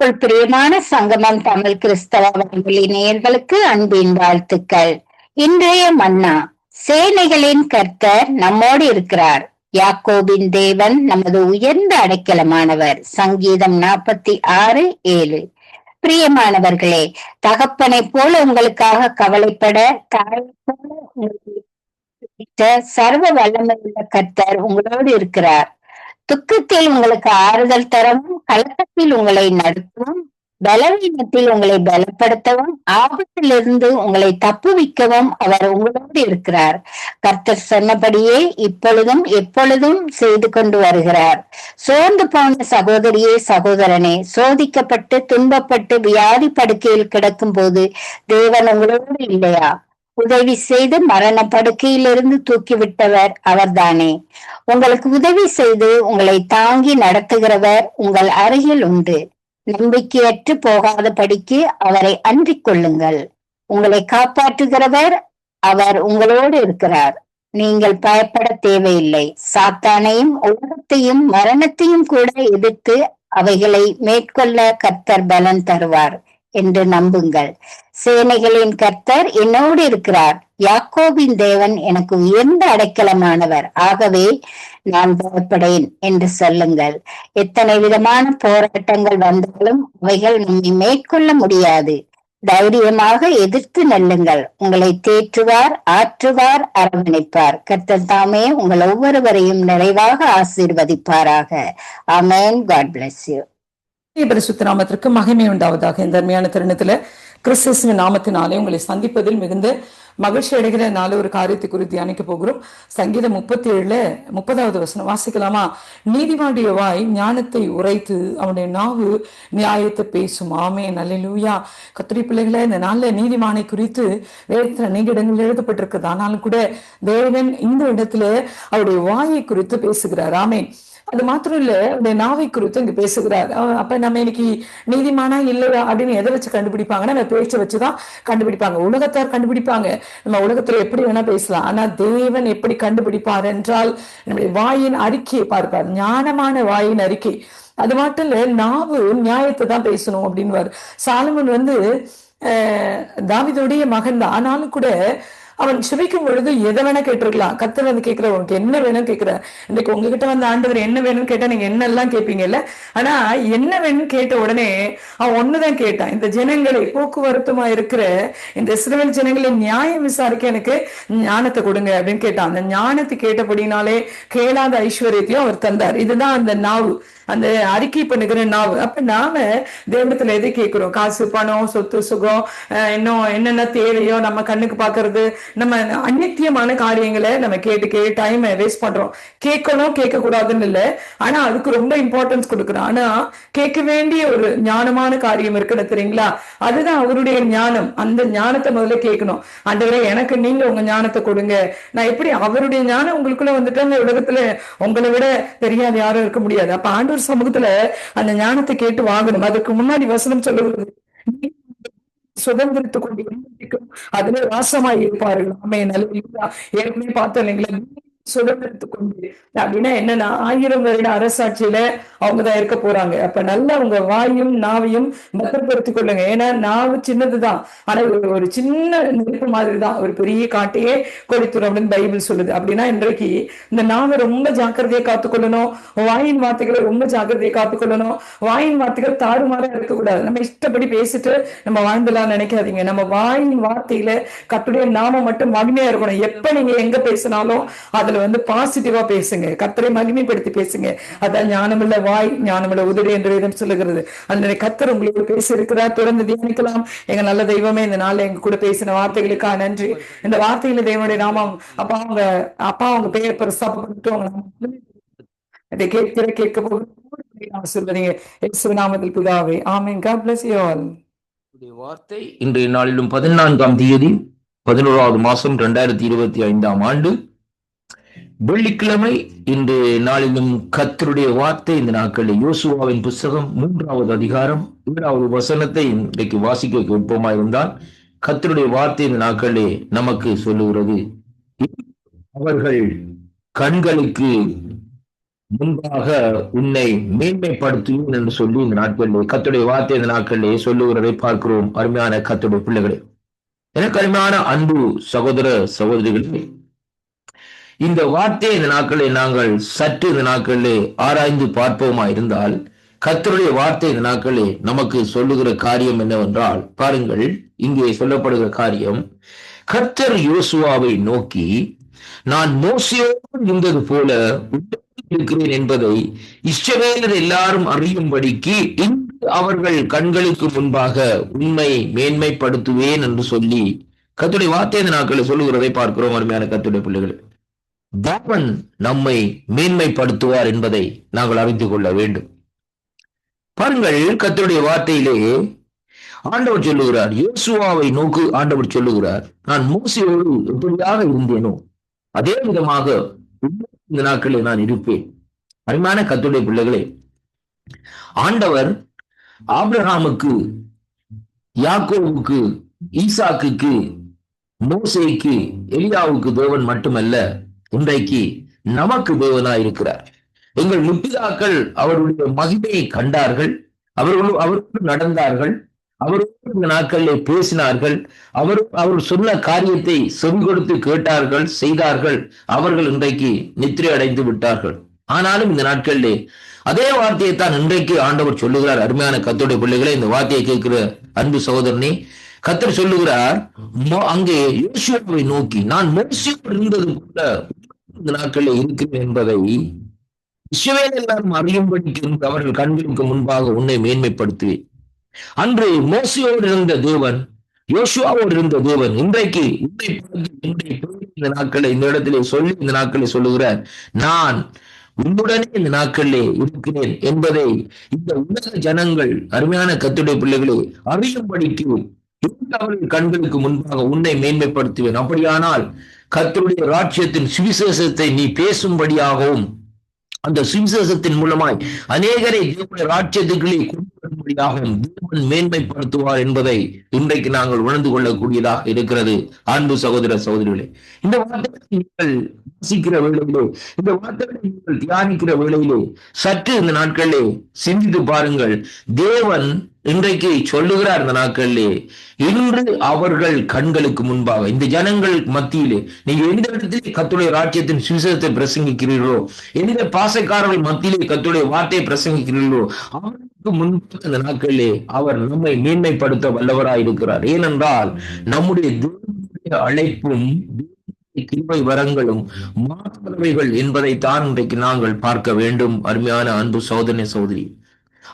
கிறிஸ்துவுக்குள் பிரியமான சங்கமம் தமிழ் கிறிஸ்தவ வானொலி நேயர்களுக்கு அன்பின் வாழ்த்துக்கள். இன்றைய மன்னா சேனைகளின் கர்த்தர் நம்மோடு இருக்கிறார். யாக்கோபின் தேவன் நமது உயர்ந்த அடைக்கலமானவர். சங்கீதம் நாற்பத்தி ஆறு ஏழு. பிரியமானவர்களே தகப்பனை போல உங்களுக்காக கவலைப்பட தாயை போல உங்களுக்கு சர்வ வல்லமையுள்ள கர்த்தர் உங்களோடு இருக்கிறார். துக்கத்தில் உங்களுக்கு ஆறுதல் தரவும் கலக்கத்தில் உங்களை நடத்தவும் பலவீனத்தில் உங்களை பலப்படுத்தவும் ஆபத்திலிருந்து உங்களை தப்புவிக்கவும் அவர் உங்களோடு இருக்கிறார். கர்த்தர் சொன்னபடியே இப்பொழுதும் எப்பொழுதும் செய்து கொண்டு வருகிறார். சோர்ந்து போன சகோதரியே சகோதரனே சோதிக்கப்பட்டு துன்பப்பட்டு வியாதி படுக்கையில் கிடக்கும் போது தேவன் உங்களோடு இல்லையா? உதவி செய்து மரண படுக்கையிலிருந்து தூக்கிவிட்டவர் அவர்தானே. உங்களுக்கு உதவி செய்து உங்களை தாங்கி நடத்துகிறவர் உங்கள் அருகில் உண்டு. நம்பிக்கையற்று போகாத படிக்கு அவரை அன்றிக் கொள்ளுங்கள். உங்களை காப்பாற்றுகிறவர் அவர் உங்களோடு இருக்கிறார். நீங்கள் பயப்பட தேவையில்லை. சாத்தானையும் உலகத்தையும் மரணத்தையும் கூட எதிர்த்து அவைகளை மேற்கொள்ள கர்த்தர் பலன் தருவார் என்று நம்புங்கள். சேனைகளின் கர்த்தர் என்னோடு இருக்கிறார். யாக்கோபின் தேவன் எனக்கு உயர்ந்த அடைக்கலமானவர். ஆகவே நான் பயப்படேன் என்று சொல்லுங்கள். எத்தனை விதமான போராட்டங்கள் வந்தாலும் அவைகள் நம்மை மேற்கொள்ள முடியாது. தைரியமாக எதிர்த்து நெல்லுங்கள். உங்களை தேற்றுவார் ஆற்றுவார் அரவணைப்பார். கர்த்தர் தாமே உங்கள் ஒவ்வொருவரையும் நிறைவாக ஆசீர்வதிப்பாராக. அமேன் காட் பிளஸ் யூ பரிசுத்த நாமத்திற்கு மகிமை உண்டாவதாக இந்த அருமையான தருணத்துல கிறிஸ்துவின் நாமத்தினாலே உங்களை சந்திப்பதில் மிகுந்த மகிழ்ச்சி அடைகிற நாலு ஒரு காரியத்தை குறித்து தியானிக்க போகிறோம். சங்கீதம் முப்பத்தி ஏழுல முப்பதாவது வசனம் வாசிக்கலாமா? நீதிவாண்டிய வாய் ஞானத்தை உரைத்து அவனுடைய நாவு நியாயத்தை பேசும். ஆமே நல்லூயா கத்திரி பிள்ளைகளை இந்த நாள்ல நீதிமானை குறித்து வேதத்துல அநேக இடங்களில் எழுதப்பட்டிருக்குது. ஆனாலும் கூட தேவன் இந்த இடத்துல அவருடைய வாயை குறித்து பேசுகிறார். ஆமே அது மாத்திரம் இல்ல இந்த நாவை குறித்து இங்க பேசுகிறார். அப்ப நம்ம இன்னைக்கு நீதிமானா இல்லையா அப்படின்னு எதை வச்சு கண்டுபிடிப்பாங்கன்னா நம்ம பேச்சை வச்சுதான் கண்டுபிடிப்பாங்க. உலகத்தார் கண்டுபிடிப்பாங்க. நம்ம உலகத்துல எப்படி வேணா பேசலாம். ஆனா தேவன் எப்படி கண்டுபிடிப்பார் என்றால் நம்முடைய வாயின் அறிக்கையை பார்ப்பார். ஞானமான வாயின் அறிக்கை. அது மட்டும் இல்ல நாவு நியாயத்தை தான் பேசணும் அப்படின்னு சாலமன் வந்து தாவிதோடைய மகன் தான் ஆனாலும் கூட அவன் சுபிக்கும் பொழுது எதை வேணா கேட்டிருக்கலாம். கத்தர் வந்து கேட்கிற உனக்கு என்ன வேணும் கேட்கிற? இன்னைக்கு உங்ககிட்ட வந்து ஆண்டவர் என்ன வேணும்னு கேட்டா நீங்க என்ன எல்லாம் கேட்பீங்கல்ல? ஆனா என்ன வேணும்னு கேட்ட உடனே அவன் ஒண்ணுதான் கேட்டான். இந்த ஜனங்களை போக்குவரத்துமா இருக்கிற இந்த சிறுவன் ஜனங்களை நியாயம் விசாரிக்க எனக்கு ஞானத்தை கொடுங்க அப்படின்னு கேட்டான். அந்த ஞானத்தை கேட்டபடினாலே கேளாத ஐஸ்வர்யத்தையும் அவர் தந்தார். இதுதான் அந்த நாவு. அந்த அறிக்கை பண்ணுகிற நாவு. அப்ப நாம தேவனத்துல எதை கேட்கிறோம்? காசு பணம் சொத்து சுகம் இன்னும் என்னென்ன தேவையோ நம்ம கண்ணுக்கு பாக்குறது நம்ம அநித்தியமான காரியங்களை நம்ம கேட்டு கேட்டு டைம் வேஸ்ட் பண்றோம். கேட்கணும் கேட்க கூடாதுன்னு இல்லை. ஆனா அதுக்கு ரொம்ப இம்பார்ட்டன்ஸ் கொடுக்குறோம் ஆனா கேட்க வேண்டிய ஒரு ஞானமான காரியம் இருக்குன்னு தெரியுங்களா? அதுதான் அவருடைய ஞானம். அந்த ஞானத்தை முதல்ல கேட்கணும். ஆண்டவரே எனக்கு நீங்க உங்க ஞானத்தை கொடுங்க. நான் எப்படி அவருடைய ஞானம் உங்களுக்குள்ள வந்துட்டு அந்த உலகத்துல உங்களை விட தெரியாத யாரும் இருக்க முடியாது. அப்ப ஆண்டவர் சமூகத்துல அந்த ஞானத்தை கேட்டு வாங்கணும். அதுக்கு முன்னாடி வசனம் சொல்லுவது சுதந்திரத்துக் கொண்டு அதுல வாசமாய் இருப்பார்கள் ஆமே நல்ல ஏற்கனவே பார்த்தோம் இல்லைங்களா? சுதந்திரத்து கொண்டு அப்படின்னா என்னன்னா ஆயிரம் வருட அரசாட்சியில அவங்கதான் இருக்க போறாங்க. அப்ப நல்லா உங்க வாயும் நாவையும் பத்திரப்படுத்திக் கொள்ளுங்க. ஏன்னா நாவு சின்னதுதான். ஆனா ஒரு சின்ன நெருப்பு மாதிரி தான் ஒரு பெரிய காட்டையே கொடுத்துரும் அப்படின்னு பைபிள் சொல்லுது. அப்படின்னா இன்றைக்கு இந்த நாவை ரொம்ப ஜாக்கிரதையை காத்துக்கொள்ளணும் வாயின் வார்த்தைகளை ரொம்ப ஜாக்கிரதையை காத்துக்கொள்ளணும் வாயின் வார்த்தைகள் தாறுமாறா இருக்கக்கூடாது. நம்ம இஷ்டப்படி பேசிட்டு நம்ம வாழ்ந்துலாம் நினைக்காதீங்க. நம்ம வாயின் வார்த்தையில கத்துடைய நாம மட்டும் மகிமையா இருக்கணும். எப்ப நீங்க எங்க பேசினாலும் அதுல வந்து பாசிட்டிவா பேசுங்க. கத்தரை மகிமைப்படுத்தி பேசுங்க. அதான் ஞானமுள்ள வாய் ஞானமுள்ள உதடு என்று விதம் சொல்லுகிறது. அந்த கத்தர் உங்களுக்கு பேசி இருக்கிறார் தொடர்ந்து தியானிக்கலாம். எங்க நல்ல தெய்வமே இந்த நாள் எங்க கூட பேசின வார்த்தைகளுக்காக நன்றி. இந்த வார்த்தைகளை தெய்வனுடைய நாமம் அப்பா அவங்க அப்பா அவங்க பெயர் பிரஸ்தாபப்படுத்திட்டு அவங்க இதை கேட்கிற கேட்க போகிறது சொல்வதீங்க. நாமத்தில் பிதாவே ஆமீன். காட் பிளஸ் யூ ஆல் வார்த்தை இன்றைய நாளிலும் பதினான்காம் தேதி பதினோராவது மாசம் இரண்டாயிரத்தி இருபத்தி ஐந்தாம் ஆண்டு. வெள்ளிக்கிழமை இன்று நாளிலும் கத்தருடைய வார்த்தை இந்த நாட்களில். யோசுவாவின் புஸ்தகம் மூன்றாவது அதிகாரம் ஏழாவது வசனத்தை இன்றைக்கு வாசிக்க விருப்பமாக இருந்தால் கத்தருடைய வார்த்தை இந்த நாட்களே நமக்கு சொல்லுகிறது. அவர்கள் கண்களுக்கு முன்பாக உன்னை மேன்மைப்படுத்துவேன் என்று சொல்லி இந்த நாட்களிலே கத்துடைய வார்த்தை இந்த நாட்களிலே சொல்லுகிறதை பார்க்கிறோம். அருமையான கத்துடைய பிள்ளைகளே. எனக்கு அருமையான அன்பு சகோதர சகோதரிகளே இந்த வார்த்தையை இந்த நாட்களை நாங்கள் சற்று இந்த நாட்களிலே ஆராய்ந்து பார்ப்போமா இருந்தால் கத்தருடைய வார்த்தை இந்த நாட்களே நமக்கு சொல்லுகிற காரியம் என்னவென்றால் பாருங்கள் இங்கே சொல்லப்படுகிற காரியம் கர்த்தர் யோசுவாவை நோக்கி நான் மோசியோடு இருந்தது போல இருக்கிறேன் என்பதை இஷ்டவேலர் எல்லாரும் அறியும்படிக்கு இன்று அவர்கள் கண்களுக்கு முன்பாக உண்மை மேன்மைப்படுத்துவேன் என்று சொல்லி கத்துடைய வார்த்தை இந்த நாட்களை சொல்லுகிறதை பார்க்கிறோம் அருமையான கத்துடைய பிள்ளைகள். தேவன் நம்மை மேன்மைப்படுத்துவார் என்பதை நாங்கள் அறிந்து கொள்ள வேண்டும். பாருங்கள் கத்தருடைய வார்த்தையிலே ஆண்டவர் சொல்லுகிறார். யோசுவாவை நோக்கு ஆண்டவர் சொல்லுகிறார். நான் மோசையோடு எப்படியாக இருந்தேனோ அதே விதமாக இந்த நாட்களில் நான் இருப்பேன். அருமையான கத்துடைய பிள்ளைகளே ஆண்டவர் ஆபிரகாமுக்கு யாக்கோவுக்கு ஈசாக்குக்கு மோசைக்கு எலியாவுக்கு தேவன் மட்டுமல்ல இன்றைக்கு நமக்கு தேவனாய் இருக்கிறார். எங்கள் முப்பிதாக்கள் அவருடைய மகிமையை கண்டார்கள். அவர்கள் அவரோடு நடந்தார்கள். அவரோடு இந்த நாட்களிலே பேசினார்கள். அவர் அவர் சொன்ன காரியத்தை செவி கொடுத்து கேட்டார்கள் செய்தார்கள். அவர்கள் இன்றைக்கு நித்திரை அடைந்து விட்டார்கள். ஆனாலும் இந்த நாட்களிலே அதே வார்த்தையை தான் இன்றைக்கு ஆண்டவர் சொல்லுகிறார். அருமையான கத்தோடைய பிள்ளைகளை இந்த வார்த்தையை கேட்கிற அன்பு சகோதரனே கத்தர் சொல்லுகிறார் அங்கே யோசுவாவை நோக்கி. நான் மோசியோடு இருந்தது போல நாட்களில் இருக்கிறேன் என்பதை இஸ்ரவேல் எல்லாரும் அறியும்படிக்கு அவர்கள் கண்களுக்கு முன்பாக உன்னை மேன்மைப்படுத்துவேன். அன்று மோசியோடு இருந்த தேவன் யோசுவாவோடு இருந்த தேவன் இன்றைக்கு உன்னை என்னுடைய இந்த நாட்களை இந்த இடத்திலே சொல்லி இந்த நாட்களை சொல்லுகிறார் நான் உன்னுடனே இந்த நாட்களிலே இருக்கிறேன் என்பதை இந்த உலக ஜனங்கள் அருமையான கத்துடைய பிள்ளைகளை அறியும்படிக்கு அவர்கள் கண்களுக்கு முன்பாக உன்னை மேன்மைப்படுத்துவேன். அப்படியானால் கத்தருடைய ராஜ்யத்தின் சுவிசேஷத்தை நீ பேசும்படியாகவும் அந்த சுவிசேஷத்தின் மூலமாய் அநேகரை தேவனுடைய ராஜ்யத்துக்களே கொண்டுவரும்படியாகவும் தேவன் மேன்மைப்படுத்துவார் என்பதை இன்றைக்கு நாங்கள் உணர்ந்து கொள்ளக்கூடியதாக இருக்கிறது. அன்பு சகோதர சகோதரிகளே இந்த வார்த்தைகளை நீங்கள் வாசிக்கிற வேளையிலே இந்த வார்த்தைகளை நீங்கள் தியானிக்கிற வேளையிலே சற்று இந்த நாட்களிலே சிந்தித்து பாருங்கள். தேவன் இன்றைக்கு சொல்லுகிறார் இந்த நாட்களிலே இன்று அவர்கள் கண்களுக்கு முன்பாக இந்த ஜனங்கள் மத்தியிலே நீங்க எந்த இடத்திலே கத்துடைய ராஜ்யத்தின் சுவிசேஷத்தை பிரசங்கிக்கிறீர்களோ எந்த பாசக்காரர்கள் மத்தியிலே கத்துடைய வார்த்தையை பிரசங்கிக்கிறீர்களோ அவருக்கு முன்பு இந்த நாட்களிலே அவர் நம்மை மேன்மைப்படுத்த வல்லவராய் இருக்கிறார். ஏனென்றால் நம்முடைய அழைப்பும் கிருமை கிருபை வரங்களும் மாற்றவைகள் என்பதை தான் இன்றைக்கு நாங்கள் பார்க்க வேண்டும். அருமையான அன்பு சோதனை சோதரி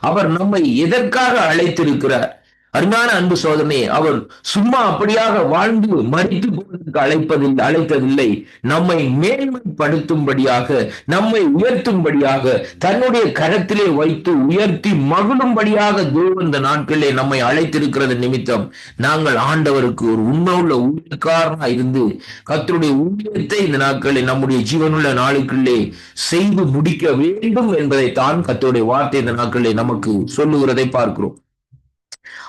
அவர் நம்மை எதற்காக அழைத்திருக்கிறார்? அருமையான அன்பு சோதனை அவர் சும்மா அப்படியாக வாழ்ந்து மறித்து போவதற்கு அழைப்பதில்லை அழைத்ததில்லை. நம்மை மேன்மைப்படுத்தும்படியாக நம்மை உயர்த்தும்படியாக தன்னுடைய கரத்திலே வைத்து உயர்த்தி மகிழும்படியாக தேவன் இந்த நாட்களிலே நம்மை அழைத்திருக்கிறது நிமித்தம். நாங்கள் ஆண்டவருக்கு ஒரு உண்மையுள்ள ஊழியக்காரனாக இருந்து கத்தருடைய ஊழியத்தை இந்த நாட்களில் நம்முடைய ஜீவனுள்ள நாளுக்குள்ளே செய்து முடிக்க வேண்டும் என்பதை தான் கத்தருடைய வார்த்தை இந்த நாட்களிலே நமக்கு சொல்லுகிறதை பார்க்கிறோம்.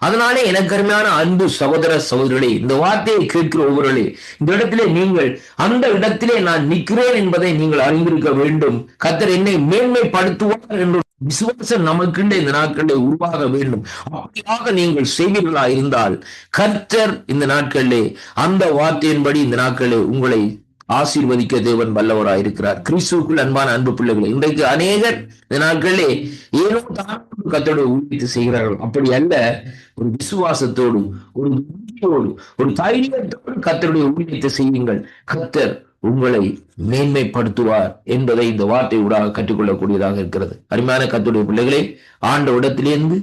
அதனாலே எனக்கு அருமையான அன்பு சகோதர சகோதரர்களே இந்த வார்த்தையை கேட்கிற ஒவ்வொருவர்களே இந்த இடத்திலே நீங்கள் அந்த இடத்திலே நான் நிற்கிறேன் என்பதை நீங்கள் அறிந்திருக்க வேண்டும். கர்த்தர் என்னை மேன்மைப்படுத்துவார் என்று விசுவாசம் நமக்குண்டே இந்த நாட்களிலே உருவாக வேண்டும். அப்படியாக நீங்கள் செய்வீர்களா இருந்தால் கர்த்தர் இந்த நாட்களிலே அந்த வார்த்தையின்படி இந்த நாட்களிலே உங்களை ஆசீர்வதிக்க தேவன் வல்லவராக இருக்கிறார். கிறிஸ்துவுக்குள் அன்பான அன்பு பிள்ளைகளை இன்றைக்கு அநேகர் இந்த நாட்களிலே ஏனோ தான் கத்தோடு ஊழியத்தை செய்கிறார்கள். அப்படி அல்ல ஒரு விசுவாசத்தோடும் ஒரு உறுதியோடு ஒரு தைரியத்தோடு கத்தருடைய ஊழியத்தை செய்யுங்கள். கத்தர் உங்களை மேன்மைப்படுத்துவார் என்பதை இந்த வார்த்தை ஊடாக கற்றுக்கொள்ளக்கூடியதாக இருக்கிறது. அருமையான கத்துடைய பிள்ளைகளை ஆண்ட இடத்திலிருந்து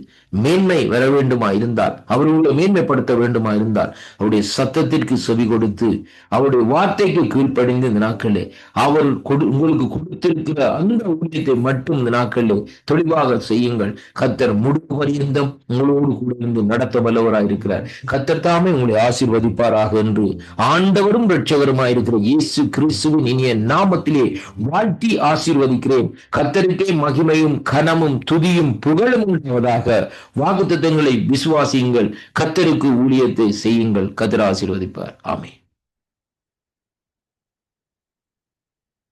மேன்மை வர வேண்டுமா இருந்தால் அவர்களை மேன்மைப்படுத்த வேண்டுமா இருந்தால் அவருடைய சத்தத்திற்கு செவி கொடுத்து அவருடைய வார்த்தைக்கு கீழ்ப்படிந்து இந்த நாட்களே அவர் கொடு உங்களுக்கு கொடுத்திருக்கிற அந்த ஊழியத்தை மட்டும் இந்த நாட்களே தெளிவாக செய்யுங்கள். கத்தர் முடிவு பரியந்தம் உங்களோடு கூட இருந்து நடத்த வல்லவராய் இருக்கிறார் கத்தர் தாமே உங்களை ஆசீர்வதிப்பாராக என்று ஆண்டவரும் இரட்சகருமாய் இருக்கிற இயேசு கிறிஸ்துவின் இனிய நாமத்திலே வாழ்த்தி ஆசீர்வதிக்கிறேன். கத்தருக்கே மகிமையும் கனமும் துதியும் புகழும் உண்டாவதாக வாக்குத்தத்தங்களை விசுவாசியுங்கள். கத்தருக்கு ஊழியத்தை செய்யுங்கள். கதிர ஆசீர்வதிப்பார். ஆமே